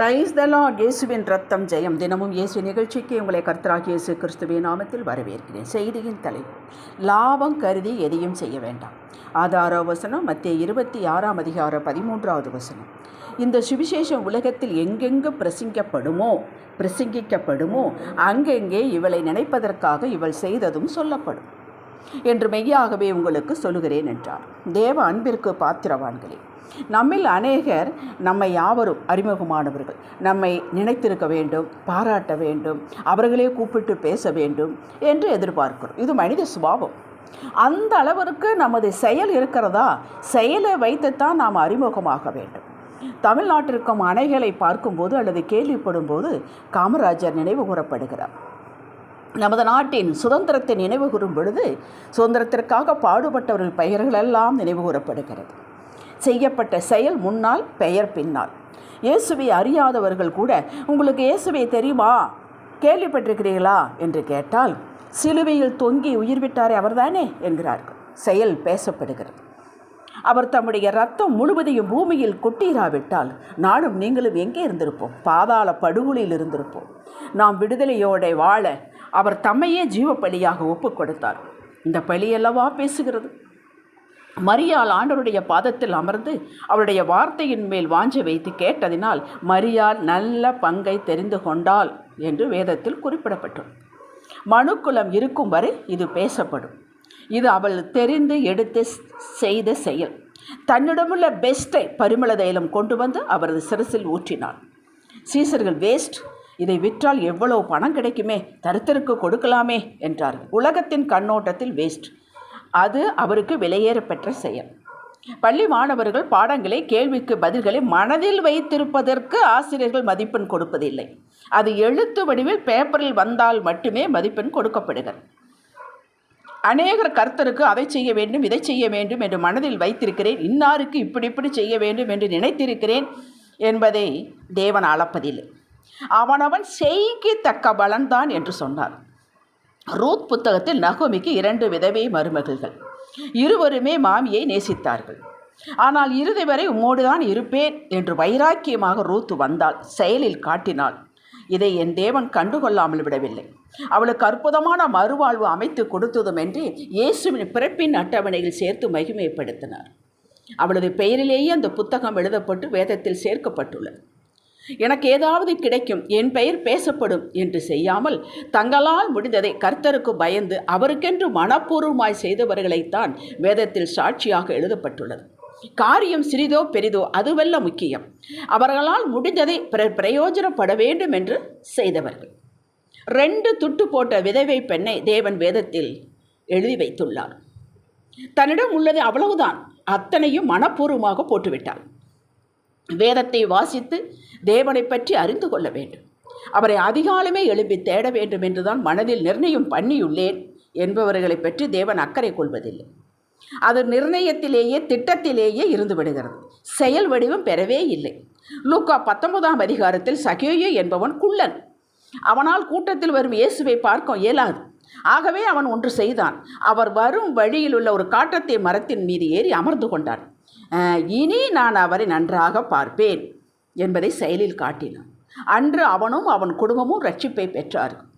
Raise the Lord இயேசுவின் ரத்தம் ஜெயம். தினமும் இயேசு நிகழ்ச்சிக்கு உங்களை கர்த்தராக இயேசு கிறிஸ்துவின் நாமத்தில் வரவேற்கிறேன். செய்தியின் தலைப்பு லாபம் கருதி எதையும் செய்ய வேண்டாம். ஆதார வசனம் மத்திய இருபத்தி ஆறாம் அதிகார பதிமூன்றாவது வசனம். இந்த சுவிசேஷம் உலகத்தில் எங்கெங்கு பிரசங்கிக்கப்படுமோ பிரசங்கிக்கப்படுமோ அங்கெங்கே இவளை நினைப்பதற்காக இவள் செய்ததும் சொல்லப்படும். என்று மெய்யாகவே உங்களுக்கு சொல்லுகிறேன் என்றார். தேவ அன்பிற்கு பாத்திரவான்களே நம்மில் அநேகர் நம்மை யாவரும் அறிமுகமானவர்கள். நம்மை நினைத்திருக்க வேண்டும் பாராட்ட வேண்டும் அவர்களே கூப்பிட்டு பேச வேண்டும் என்று எதிர்பார்க்கிறோம். இது மனித சுபாவம். அந்த அளவிற்கு நமது செயல் இருக்கிறதா? செயலை வைத்துத்தான் நாம் அறிமுகமாக வேண்டும். தமிழ்நாட்டிற்கும் அணைகளை பார்க்கும்போது அல்லது கேள்விப்படும் போது காமராஜர் நினைவு கூறப்படுகிறார். நமது நாட்டின் சுதந்திரத்தை நினைவு கூறும் பொழுது சுதந்திரத்திற்காக பாடுபட்டவர்கள் பெயர்களெல்லாம் நினைவு கூறப்படுகிறது. செய்யப்பட்ட செயல் முன்னால் பெயர் பின்னால். இயேசுவை அறியாதவர்கள் கூட உங்களுக்கு இயேசுவை தெரியுமா? கேள்விப்பட்டிருக்கிறீர்களா? என்று கேட்டால் சிலுவையில் தொங்கி உயிர் விட்டாரே அவர்தானே? என்கிறார்கள். செயல் பேசப்படுகிறது. அவர் தம்முடைய ரத்தம் முழுவதையும் பூமியில் கொட்டீராவிட்டால் நானும் நீங்களும் எங்கே இருந்திருப்போம்? பாதாள படுகொலியில் இருந்திருப்போம். நாம் விடுதலையோட வாழ அவர் தம்மையே ஜீவ பலியாக ஒப்புக் கொடுத்தார். இந்த பலியல்லவா பேசுகிறது? மரியாள் ஆண்டவருடைய பாதத்தில் அமர்ந்து அவருடைய வார்த்தையின் மேல் வாஞ்ச வைத்து கேட்டதினால் மரியாள் நல்ல பங்கை தெரிந்து கொண்டாள் என்று வேதத்தில் குறிப்பிடப்பட்டுள்ளது மனுக்குலம் இருக்கும் வரை இது பேசப்படும். இது அவள் தெரிந்து எடுத்து செய்த செயல். தன்னிடமுள்ள பெஸ்ட்டை பரிமள தைலம் கொண்டு வந்து அவரது சிரசில் ஊற்றினாள். சீசர்கள் வேஸ்ட் இதை விற்றால் எவ்வளவு பணம் கிடைக்குமே தருத்தருக்கு கொடுக்கலாமே என்றார். உலகத்தின் கண்ணோட்டத்தில் வேஸ்ட் அது அவருக்கு விலையேறப்பெற்ற செயல். பள்ளி மாணவர்கள் பாடங்களை கேள்விக்கு பதில்களை மனதில் வைத்திருப்பதற்கு ஆசிரியர்கள் மதிப்பெண் கொடுப்பதில்லை. அது எழுத்து வடிவில் பேப்பரில் வந்தால் மட்டுமே மதிப்பெண் கொடுக்கப்படுகிறது. அநேகர் கர்த்தருக்கு அதை செய்ய வேண்டும் இதை செய்ய வேண்டும் என்று மனதில் வைத்திருக்கிறேன். இன்னாருக்கு இப்படி இப்படி செய்ய வேண்டும் என்று நினைத்திருக்கிறேன் என்பதை தேவன் அளப்பதில்லை. அவனவன் செய்கி தக்க பலன்தான் என்று சொன்னார். ரூத் புத்தகத்தில் நகோமிக்கு இரண்டு விதவை மருமகள்கள். இருவருமே மாமியை நேசித்தார்கள். ஆனால் இறுதி வரை உம்மோடுதான் இருப்பேன் என்று வைராக்கியமாக ரூத் வந்தாள். செயலில் காட்டினாள். இதை என் தேவன் கண்டுகொள்ளாமல் விடவில்லை. அவளுக்கு அற்புதமான மறுவாழ்வு அமைத்து கொடுத்ததுமென்று இயேசுவின் பிறப்பின் அட்டவணையில் சேர்த்து மகிமைப்படுத்தினார். அவளது பெயரிலேயே அந்த புத்தகம் எழுதப்பட்டு வேதத்தில் சேர்க்கப்பட்டுள்ளது. எனக்கு ஏதாவது கிடைக்கும் என் பெயர் பேசப்படும் என்று செய்யாமல் தங்களால் முடிந்ததை கர்த்தருக்கு பயந்து அவருக்கென்று மனப்பூர்வமாய் செய்தவர்களைத்தான் வேதத்தில் சாட்சியாக எழுதப்பட்டுள்ளது. காரியம் சிறிதோ பெரிதோ அதுவல்ல முக்கியம். அவர்களால் முடிந்ததை பிரயோஜனப்பட வேண்டும் என்று செய்தவர்கள். ரெண்டு துட்டு போட்ட விதவை பெண்ணை தேவன் வேதத்தில் எழுதி வைத்துள்ளார். தன்னிடம் உள்ளது அவ்வளவுதான். அத்தனையும் மனப்பூர்வமாக போட்டுவிட்டாள் வேதத்தை வாசித்து தேவனை பற்றி அறிந்து கொள்ள வேண்டும். அவரை அதிகாலமே எழுப்பி தேட வேண்டும் என்றுதான் மனதில் நிர்ணயம் பண்ணியுள்ளேன் என்பவர்களை பற்றி தேவன் அக்கறை கொள்வதில்லை. அது நிர்ணயத்திலேயே திட்டத்திலேயே இருந்து விடுகிறது. செயல் வடிவம் பெறவே இல்லை. லூக்கா பத்தொன்பதாம் அதிகாரத்தில் சகேயு என்பவன் குள்ளன். அவனால் கூட்டத்தில் வரும் இயேசுவை பார்க்க இயலாது. ஆகவே அவன் ஒன்று செய்தான். அவர் வரும் வழியில் உள்ள ஒரு காட்டத்தை மரத்தின் மீது ஏறி அமர்ந்து கொண்டான். இனி நான் அவரை நன்றாக பார்ப்பேன் என்பதை செயலில் காட்டினான். அன்று அவனும் அவன் குடும்பமும் ரட்சிப்பை பெற்றார்கள்.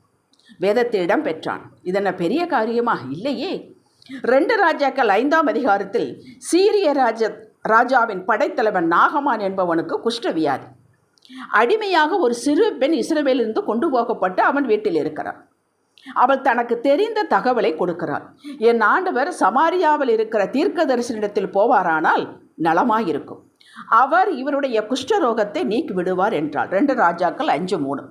வேதத்திடம் பெற்றான். இதென்ன பெரிய காரியமா? இல்லையே. ரெண்டு ராஜாக்கள் ஐந்தாம் அதிகாரத்தில் சீரிய ராஜ ராஜாவின் படைத்தலைவன் நாகமான் என்பவனுக்கு குஷ்டவியாதி. அடிமையாக ஒரு சிறு பெண் இஸ்ரேலிருந்து கொண்டு போகப்பட்டு அவன் வீட்டில் இருக்கிறான். அவள் தனக்கு தெரிந்த தகவலை கொடுக்கிறாள். என் ஆண்டவர் சமாரியாவில் இருக்கிற தீர்க்கதரிசனிடத்தில் போவாரானால் நலமாயிருக்கும். அவர் இவருடைய குஷ்டரோகத்தை நீக்கி விடுவார் ரெண்டு ராஜாக்கள் அஞ்சு மூணு.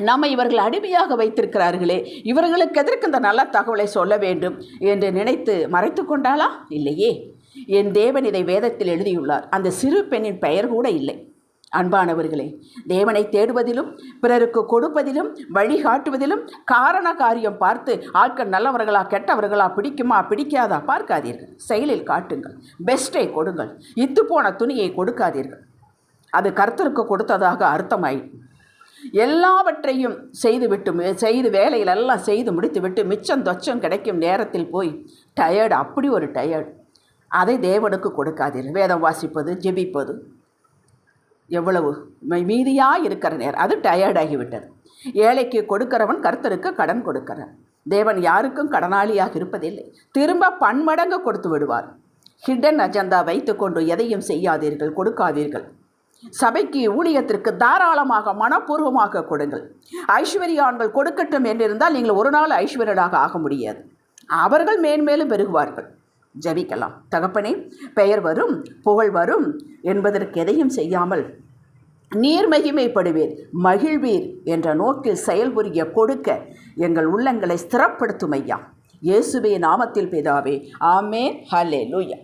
நம்ம இவர்கள் அடிமையாக வைத்திருக்கிறார்களே இவர்களுக்கு எதற்கு இந்த நல்ல தகவலை சொல்ல வேண்டும் என்று நினைத்து மறைத்து கொண்டாளா? இல்லையே. என் தேவன் இதை வேதத்தில் எழுதியுள்ளார். அந்த சிறு பெண்ணின் பெயர் கூட இல்லை. அன்பானவர்களே தேவனை தேடுவதிலும் பிறருக்கு கொடுப்பதிலும் வழிகாட்டுவதிலும் காரண காரியம் பார்த்து ஆட்கள் நல்லவர்களா கெட்டவர்களா பிடிக்குமா பிடிக்காதா பார்க்காதீர்கள். செயலில் காட்டுங்கள். பெஸ்ட்டை கொடுங்கள். இத்து போன துணியை கொடுக்காதீர்கள். அது கர்த்தருக்கு கொடுத்ததாக அர்த்தமாயிடும் எல்லாவற்றையும் செய்துவிட்டு செய்து வேலையிலெல்லாம் செய்து முடித்துவிட்டு மிச்சம் தொச்சம் கிடைக்கும் நேரத்தில் போய் டயர்டு அப்படி ஒரு டயர்டு அதை தேவனுக்கு கொடுக்காதீர்கள். வேதம் வாசிப்பது ஜெபிப்பது. எவ்வளவு? மீதியாக இருக்கிற நேரம் அது டயர்டாகிவிட்டது ஏழைக்கு கொடுக்கிறவன் கர்த்தருக்கு கடன் கொடுக்கிறான். தேவன் யாருக்கும் கடனாளியாக இருப்பதில்லை. திரும்ப பன்மடங்கு கொடுத்து விடுவார். ஹிடன் அஜந்தா வைத்துக்கொண்டு எதையும் செய்யாதீர்கள் கொடுக்காதீர்கள். சபைக்கு ஊழியத்திற்கு தாராளமாக மனப்பூர்வமாக கொடுங்கள். ஐஸ்வர்யான்கள் கொடுக்கட்டும் என்றிருந்தால் நீங்கள் ஒரு நாள் ஐஸ்வர்யராக ஆக முடியாது. அவர்கள் மேன்மேலும் பெருகுவார்கள். ஜபிக்கலாம். தகப்பனே பெயர் வரும் புகழ் வரும் என்பதற்கு எதையும் செய்யாமல் நீர் மகிமைப்படுவீர் மகிழ்வீர் என்ற நோக்கில் செயல்புரிய கொடுக்க எங்கள் உள்ளங்களை ஸ்திரப்படுத்தும் ஐயா. இயேசுவே நாமத்தில் பிதாவே ஆமே ஹலே லூயா